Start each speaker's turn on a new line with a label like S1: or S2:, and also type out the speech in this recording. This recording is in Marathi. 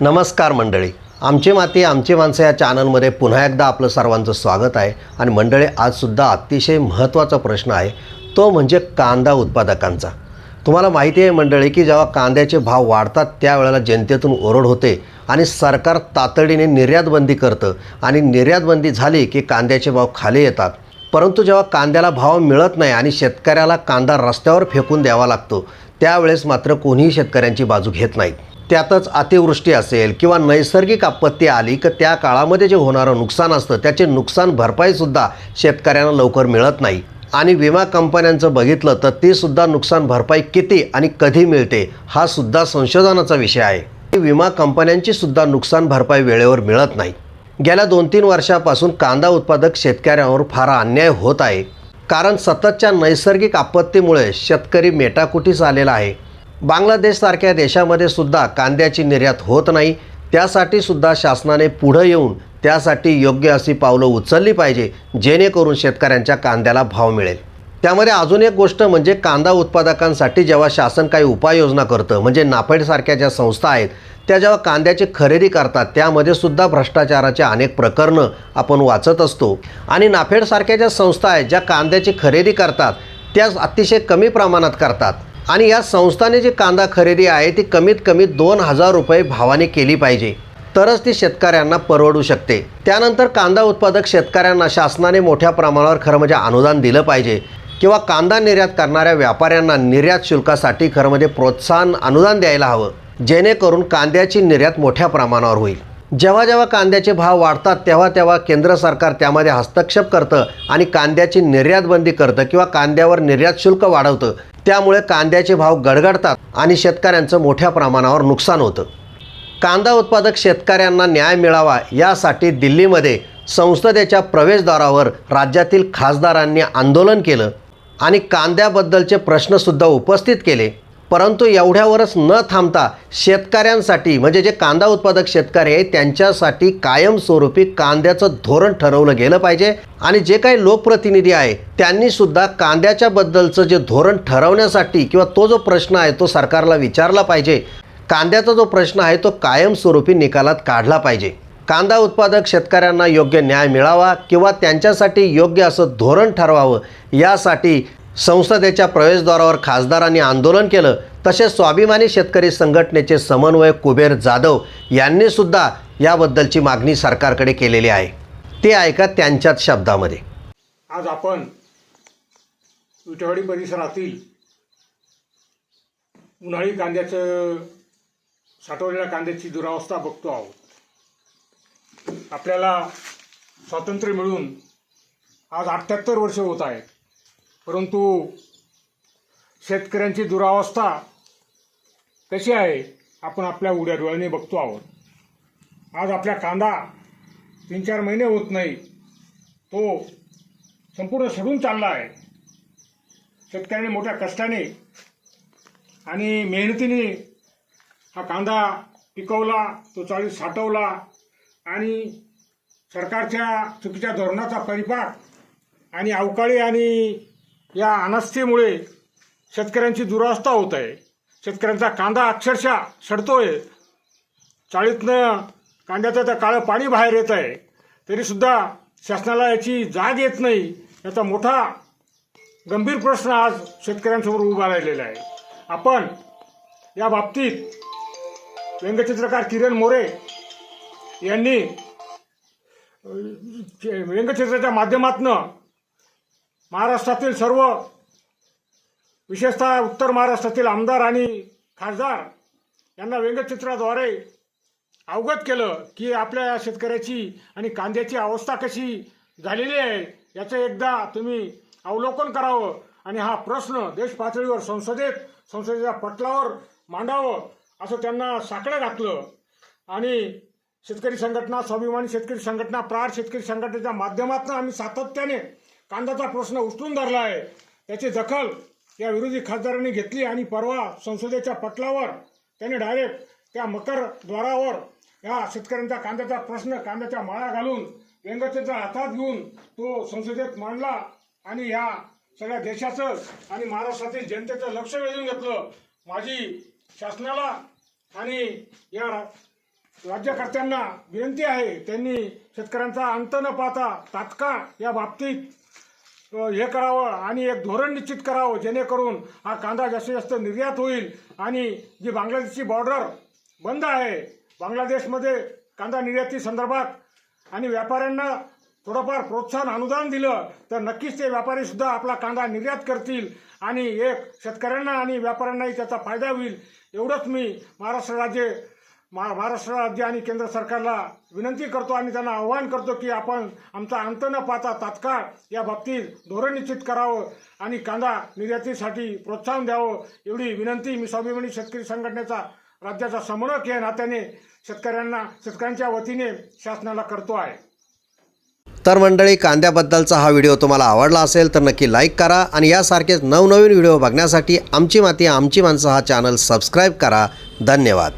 S1: नमस्कार मंडळी. आमची माती आमची माणसं या चॅनलमध्ये पुन्हा एकदा आपलं सर्वांचं स्वागत आहे. आणि मंडळी आजसुद्धा अतिशय महत्त्वाचा प्रश्न आहे. तो म्हणजे कांदा उत्पादकांचा. तुम्हाला माहिती आहे मंडळी की जेव्हा कांद्याचे भाव वाढतात त्यावेळेला जनतेतून ओरड होते आणि सरकार तातडीने निर्यातबंदी करतं. आणि निर्यातबंदी झाली की कांद्याचे भाव खाली येतात. परंतु जेव्हा कांद्याला भाव मिळत नाही आणि शेतकऱ्याला कांदा रस्त्यावर फेकून द्यावा लागतो त्यावेळेस मात्र कोणीही शेतकऱ्यांची बाजू घेत नाहीत. त्यातच अतिवृष्टी असेल किंवा नैसर्गिक आपत्ती आली की त्या काळामध्ये जे होणारं नुकसान असतं त्याचे नुकसान भरपाईसुद्धा शेतकऱ्यांना लवकर मिळत नाही. आणि विमा कंपन्यांचं बघितलं तर ती सुद्धा नुकसान भरपाई किती आणि कधी मिळते हा सुद्धा संशोधनाचा विषय आहे. विमा कंपन्यांची सुद्धा नुकसान भरपाई वेळेवर मिळत नाही. गेल्या दोन तीन वर्षापासून कांदा उत्पादक शेतकऱ्यांवर फार अन्याय होत आहे. कारण सततच्या नैसर्गिक आपत्तीमुळे शेतकरी मेटाकुटीस आलेला आहे. बांगलादेशसारख्या देशामध्ये सुद्धा कांद्याची निर्यात होत नाही. त्यासाठी सुद्धा शासनाने पुढं येऊन त्यासाठी योग्य अशी पावलं उचलली पाहिजे जेणेकरून शेतकऱ्यांच्या कांद्याला भाव मिळेल. त्यामध्ये अजून एक गोष्ट म्हणजे कांदा उत्पादकांसाठी जेव्हा शासन काही उपाययोजना करतं म्हणजे नाफेडसारख्या ज्या संस्था आहेत त्या जेव्हा कांद्याची खरेदी करतात त्यामध्ये सुद्धा भ्रष्टाचाराचे अनेक प्रकरणं आपण वाचत असतो. आणि नाफेडसारख्या ज्या संस्था आहेत ज्या कांद्याची खरेदी करतात त्या अतिशय कमी प्रमाणात करतात. आणि या संस्थाने जी कांदा खरेदी आहे ती कमीत कमी दोन हजार रुपये भावाने केली पाहिजे. तरच ती शेतकऱ्यांना परवडू शकते. त्यानंतर कांदा उत्पादक शेतकऱ्यांना शासनाने मोठ्या प्रमाणावर खरं म्हणजे अनुदान दिलं पाहिजे. किंवा कांदा निर्यात करणाऱ्या व्यापाऱ्यांना निर्यात शुल्कासाठी खरं म्हणजे प्रोत्साहन अनुदान द्यायला हवं. जेणेकरून कांद्याची निर्यात मोठ्या प्रमाणावर होईल. जेव्हा जेव्हा कांद्याचे भाव वाढतात तेव्हा तेव्हा केंद्र सरकार त्यामध्ये हस्तक्षेप करतं आणि कांद्याची निर्यातबंदी करतं किंवा कांद्यावर निर्यात शुल्क वाढवतं. त्यामुळे कांद्याचे भाव गडगडतात आणि शेतकऱ्यांचं मोठ्या प्रमाणावर नुकसान होतं. कांदा उत्पादक शेतकऱ्यांना न्याय मिळावा यासाठी दिल्लीमध्ये संसदेच्या प्रवेशद्वारावर राज्यातील खासदारांनी आंदोलन केलं आणि कांद्याबद्दलचे प्रश्नसुद्धा उपस्थित केले. परंतु एवढ्यावरच न थांबता शेतकऱ्यांसाठी म्हणजे जे कांदा उत्पादक शेतकरी आहे त्यांच्यासाठी कायमस्वरूपी कांद्याचं धोरण ठरवलं गेलं पाहिजे. आणि जे काही लोकप्रतिनिधी आहे त्यांनी सुद्धा कांद्याच्या बद्दलचं जे धोरण ठरवण्यासाठी किंवा तो जो प्रश्न आहे तो सरकारला विचारला पाहिजे. कांद्याचा जो प्रश्न आहे तो कायमस्वरूपी निकालात काढला पाहिजे. कांदा उत्पादक शेतकऱ्यांना योग्य न्याय मिळावा किंवा त्यांच्यासाठी योग्य असं धोरण ठरवावं यासाठी संसदेच्या प्रवेशद्वारावर खासदारांनी आंदोलन केलं. तसेच स्वाभिमानी शेतकरी संघटनेचे समन्वयक कुबेर जाधव यांनी सुद्धा याबद्दलची मागणी सरकारकडे केलेली आहे. ते ऐका त्यांच्याच शब्दामध्ये.
S2: आज आपण विटवाडी परिसरातील उन्हाळी कांद्याचं साठवलेल्या कांद्याची दुरावस्था बघतो आहोत. आपल्याला स्वातंत्र्य मिळून आज अठ्ठ्याहत्तर वर्ष होत आहेत. परंतु शेतकऱ्यांची दुरावस्था कशी आहे आपण आपल्या उड्या डोळ्याने बघतो आहोत. आज आपल्या कांदा तीन चार महिने होत नाही तो संपूर्ण सडून चालला आहे. शेतकऱ्याने मोठ्या कष्टाने आणि मेहनतीने हा कांदा पिकवला तो चाळीस साठवला आणि सरकारच्या चुकीच्या धोरणाचा परिपाक आणि अवकाळी आणि या अनास्थेमुळे शेतकऱ्यांची दुरावस्था होत आहे. शेतकऱ्यांचा कांदा अक्षरशः सडतोय. चाळीतनं कांद्याचं त्या काळं पाणी बाहेर येत आहे. तरीसुद्धा शासनाला याची जाग येत नाही. याचा मोठा गंभीर प्रश्न आज शेतकऱ्यांसमोर उभा राहिलेला आहे. आपण या बाबतीत व्यंगचित्रकार किरण मोरे यांनी व्यंगचित्राच्या माध्यमातनं महाराष्ट्रातील सर्व विशेषतः उत्तर महाराष्ट्रातील आमदार आणि खासदार यांना व्यंगचित्राद्वारे अवगत केलं की आपल्या या शेतकऱ्याची आणि कांद्याची अवस्था कशी झालेली आहे याचं एकदा तुम्ही अवलोकन करावं आणि हा प्रश्न देश पातळीवर संसदेत संसदेच्या पटलावर मांडावं असं त्यांना साकडं घातलं. आणि शेतकरी संघटना स्वाभिमानी शेतकरी संघटना प्रार शेतकरी संघटनेच्या माध्यमातून आम्ही सातत्याने कांद्याचा प्रश्न उचलून धरला आहे त्याची दखल या विरोधी खासदारांनी घेतली आणि परवा संसदेच्या पटलावर त्याने डायरेक्ट त्या मकर द्वारावर या शेतकऱ्यांचा कांद्याचा प्रश्न कांद्याच्या माळा घालून व्यंगतेचा हातात घेऊन तो संसदेत मांडला आणि या सगळ्या देशाचं आणि महाराष्ट्रातील जनतेचं लक्ष वेधून घेतलं. माझी शासनाला आणि या राज्यकर्त्यांना विनंती आहे त्यांनी शेतकऱ्यांचा अंत न पाहता तात्काळ या बाबतीत हे करावं आणि एक धोरण निश्चित करावं जेणेकरून हा कांदा जास्तीत जास्त निर्यात होईल आणि जी बांगलादेशची बॉर्डर बंद आहे बांगलादेशमध्ये कांदा निर्याती संदर्भात आणि व्यापाऱ्यांना थोडंफार प्रोत्साहन अनुदान दिलं तर नक्कीच ते व्यापारीसुद्धा आपला कांदा निर्यात करतील आणि एक शेतकऱ्यांना आणि व्यापाऱ्यांनाही त्याचा फायदा होईल. एवढंच मी महाराष्ट्र राज्य मा महाराष्ट्र राज्य आणि केंद्र सरकारला विनंती करतो आणि त्यांना आव्हान करतो की आपण आमचा अंत न पाहता तात्काळ या बाबतीत धोरण निश्चित करावं आणि कांदा निर्यातीसाठी प्रोत्साहन द्यावं एवढी विनंती मी स्वाभिमानी शेतकरी संघटनेचा राज्याचा समन्वयक या नात्याने शेतकऱ्यांना शेतकऱ्यांच्या वतीने शासनाला करतो आहे.
S1: तर मंडळी कांद्याबद्दलचा हा व्हिडिओ तुम्हाला आवडला असेल तर नक्की लाईक करा आणि यासारखेच नवनवीन व्हिडिओ बघण्यासाठी आमची माती आमची माणसं हा चॅनल सबस्क्राईब करा. धन्यवाद.